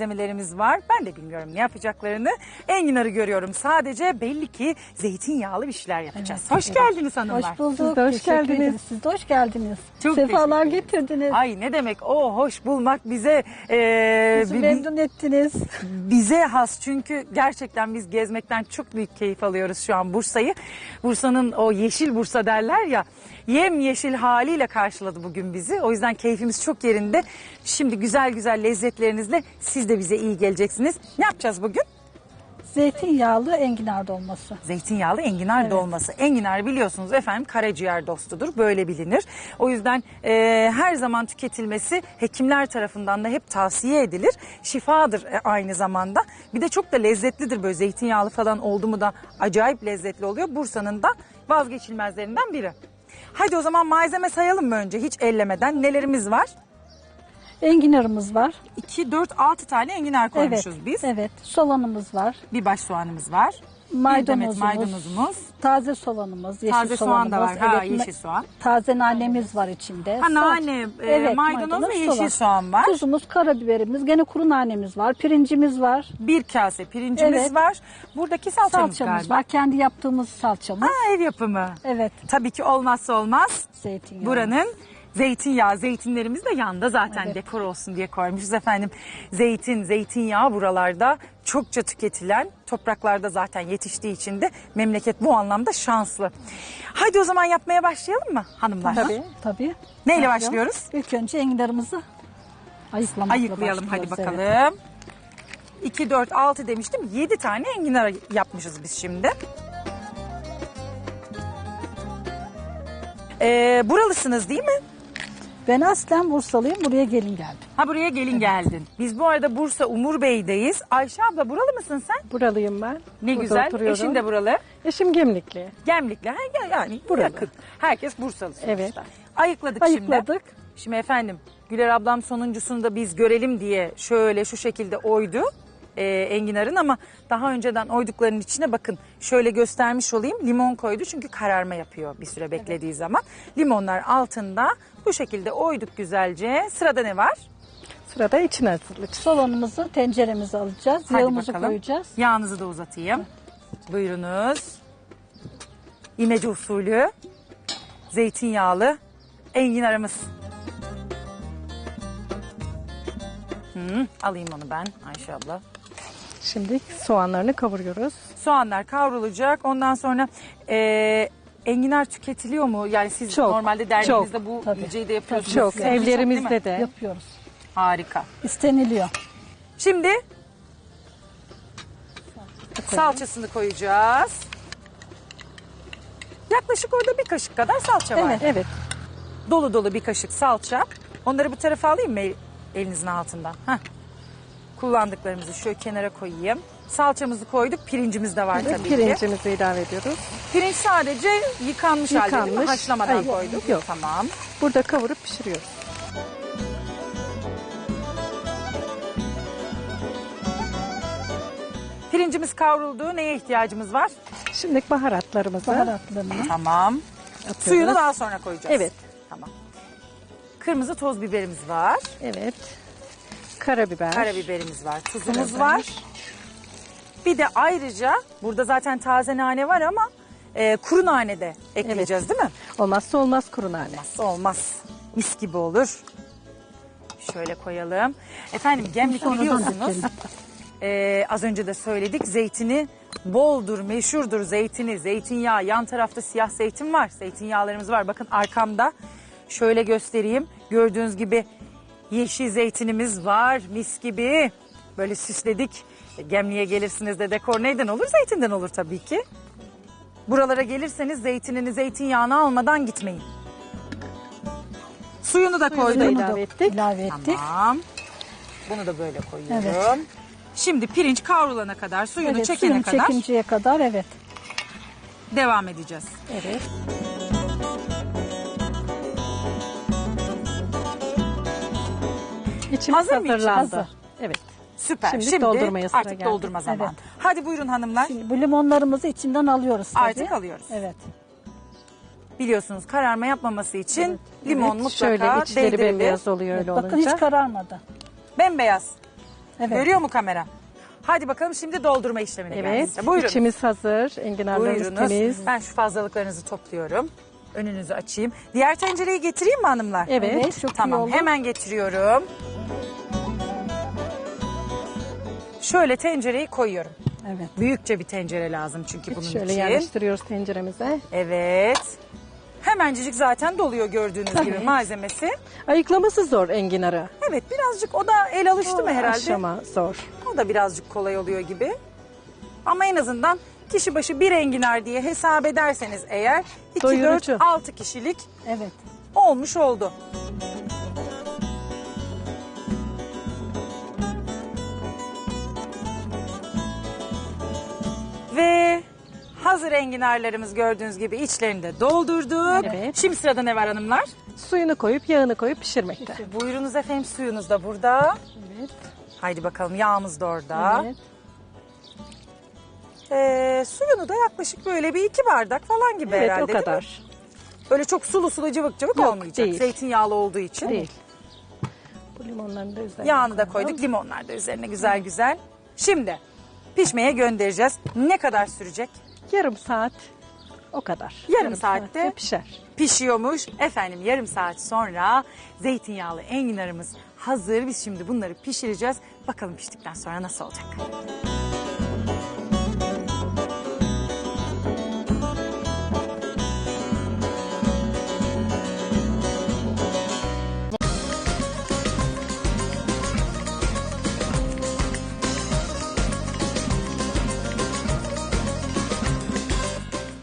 Malzemelerimiz var. Ben de bilmiyorum ne yapacaklarını. Enginarı görüyorum. Sadece belli ki zeytinyağlı bir şeyler yapacağız. hoş geldiniz hanımlar. Hoş bulduk. Siz de hoş Teşekkür geldiniz. ederiz. Siz de hoş geldiniz. Çok Sefalar getirdiniz. Ay ne demek o hoş bulmak bize e, Bizi bi- memnun ettiniz. bize has çünkü gerçekten biz gezmekten çok büyük keyif alıyoruz şu an Bursa'yı. Bursa'nın o yeşil Bursa derler ya yem yeşil haliyle karşıladı bugün bizi. O yüzden keyfimiz çok yerinde. Şimdi güzel güzel lezzetlerinizle siz de bize iyi geleceksiniz. Ne yapacağız bugün? Zeytinyağlı enginar dolması. Zeytinyağlı enginar dolması. Enginar biliyorsunuz efendim karaciğer dostudur. Böyle bilinir. O yüzden e, her zaman tüketilmesi hekimler tarafından da hep tavsiye edilir. Şifadır e, aynı zamanda. Bir de çok da lezzetlidir böyle zeytinyağlı falan oldu mu da acayip lezzetli oluyor. Bursa'nın da vazgeçilmezlerinden biri. Hadi o zaman malzeme sayalım mı önce hiç ellemeden nelerimiz var? Enginarımız var. 2, 4, 6 tane enginar koymuşuz evet. biz. Evet. Soğanımız var. Bir baş soğanımız var. Maydanozumuz. maydanozumuz. Taze soğanımız. Yeşil Taze soğan da var. soğanımız. Ha, Evet, yeşil soğan. Taze nanemiz var içinde. Ha, nane, e, maydanoz ve yeşil soğan var. Tuzumuz, karabiberimiz, gene kuru nanemiz var. Pirincimiz var. Bir kase pirincimiz Evet. var. Buradaki salçamız, Salçamız var. Kendi yaptığımız salçamız. Ha, ev yapımı. Evet. Tabii ki olmazsa olmaz. Zeytinyağı. Buranın zeytinyağı, zeytinlerimiz de yanında zaten Evet. dekor olsun diye koymuşuz efendim. Zeytin, zeytinyağı buralarda çokça tüketilen topraklarda zaten yetiştiği için de memleket bu anlamda şanslı. Haydi o zaman yapmaya başlayalım mı hanımlar? Tabii. Tabii. Neyle başlıyoruz? İlk önce enginarımızı ayıklamakla Ayıklayalım hadi bakalım. evet. 2, 4, 6 demiştim. 7 tane enginar yapmışız biz şimdi. Ee, buralısınız değil mi? Ben aslen Bursalıyım. Buraya gelin geldim. Ha buraya gelin geldin. Biz bu arada Bursa Umur Bey'deyiz. Ayşe abla buralı mısın sen? Buralıyım ben. Ne Burada güzel. oturuyorum. Eşin de buralı. Eşim Gemlikli. Gemlikli. Ha, ya- yani Buralı. yakın. Herkes Bursalı sonuçta. Evet. Ayıkladık, şimdi. Ayıkladık. Şimdi efendim Güler ablam sonuncusunu da biz görelim diye şöyle şu şekilde oydu e, enginarın ama daha önceden oyduklarının içine bakın şöyle göstermiş olayım limon koydu çünkü kararma yapıyor bir süre beklediği zaman. Limonlar altında bu şekilde oyduk güzelce. Sırada ne var? Sırada için hazırlık. Soğanımızı tenceremize alacağız. Hadi Yağımızı bakalım. koyacağız. Yağınızı da uzatayım. Buyurunuz. İmece usulü zeytinyağlı enginarımız. Hı, alayım onu ben Ayşe abla. Şimdi soğanlarını kavuruyoruz. Soğanlar kavrulacak. Ondan sonra e, enginar tüketiliyor mu? Yani siz Çok, normalde derneğinizde bu Tabii. yiyeceği de yapıyorsunuz. Çok. Sizin değil mi? Evlerimizde de. Yapıyoruz. Harika. İsteniliyor. Şimdi salçasını koyacağız. Yaklaşık orada bir kaşık kadar salça var. Evet. Evet. Dolu dolu bir kaşık salça. Onları bu tarafa alayım mı el- elinizin altından? Heh. Kullandıklarımızı şöyle kenara koyayım. Salçamızı koyduk. Pirincimiz de var tabii ki. Pirincimizi ilave ediyoruz. Pirinç sadece yıkanmış, halde değil mi? Yıkanmış. Haşlamadan Hayır, koyduk. yok. Tamam. Burada kavurup pişiriyoruz. Pirincimiz kavruldu. Neye ihtiyacımız var? Şimdi baharatlarımızı Baharatlarını. Tamam. atıyoruz. Suyunu daha sonra koyacağız. Evet. Tamam. Kırmızı toz biberimiz var. Evet. Karabiber. Karabiberimiz var. Tuzumuz Karabiber. var. Bir de ayrıca burada zaten taze nane var ama e, kuru nane de ekleyeceğiz değil mi? Olmazsa olmaz kuru nane. Olmazsa olmaz. Mis gibi olur. Şöyle koyalım. Efendim gemlik biliyorsunuz. e, az önce de söyledik. Zeytini boldur, meşhurdur zeytini. Zeytinyağı. Yan tarafta siyah zeytin var. Zeytinyağlarımız var. Bakın arkamda şöyle göstereyim. Gördüğünüz gibi yeşil zeytinimiz var. Mis gibi. Böyle süsledik. E, Gemliğe gelirsiniz de dekor neyden olur? Zeytinden olur tabii ki. Buralara gelirseniz zeytinini, zeytinyağını almadan gitmeyin. Suyunu da koydum. da Bunu ilave ettik. ilave ettik. Tamam. Bunu da böyle koyuyorum. Evet. Şimdi pirinç kavrulana kadar, suyunu Evet, çekene suyunu kadar çekinceye kadar evet. devam edeceğiz. Evet. İçimiz Hazır mı hazırlandı. Hazır. Evet. Süper. Şimdi Şimdi, doldurmaya sıra artık geldi. doldurma zamanı. Evet. Hadi buyurun hanımlar. Şimdi bu limonlarımızı içinden alıyoruz tabii. Artık alıyoruz. Evet. Biliyorsunuz kararma yapmaması için limon Evet, mutlaka Şöyle içleri değdirilir. bembeyaz oluyor öyle Bakın olunca. hiç kararmadı. Bembeyaz. Evet. Görüyor mu kamera? Hadi bakalım şimdi doldurma işlemine Evet. gelsin. Buyurun. İçimiz hazır. Enginarlarımız Buyurunuz. temiz. Ben şu fazlalıklarınızı topluyorum. Önünüzü açayım. Diğer tencereyi getireyim mi hanımlar? Evet. Evet, çok iyi Tamam oldu. hemen getiriyorum. Şöyle tencereyi koyuyorum. Evet. Büyükçe bir tencere lazım çünkü bunun Şöyle için. yerleştiriyoruz tenceremize. Evet. Hemencik zaten doluyor gördüğünüz gibi Tabii. malzemesi. Ayıklaması zor enginarı. Evet birazcık o da el alıştı mı herhalde? Aşama zor. O da birazcık kolay oluyor gibi. Ama en azından kişi başı bir enginar diye hesap ederseniz eğer 2, 4, Doyurucu. 6 kişilik Evet. olmuş oldu. Hazır enginarlarımız gördüğünüz gibi içlerini de doldurduk. Evet. Şimdi sırada ne var hanımlar? Suyunu koyup yağını koyup pişirmekte. Buyurunuz efendim suyunuz da burada. Evet. Haydi bakalım yağımız da orada. Evet. Ee, suyunu da yaklaşık böyle bir iki bardak falan gibi Evet herhalde o değil mi? kadar. Öyle çok sulu sulu cıvık cıvık Yok, olmayacak. değil. Zeytinyağlı olduğu için. Değil. Bu limonların da üzerine Yağını da koyalım. koyduk. Limonlar da üzerine güzel güzel. Şimdi pişmeye göndereceğiz. Ne kadar sürecek? Yarım saat o kadar. Yarım saatte saatte pişer. Pişiyormuş. Efendim yarım saat sonra zeytinyağlı enginarımız hazır. Biz şimdi bunları pişireceğiz. Bakalım piştikten sonra nasıl olacak?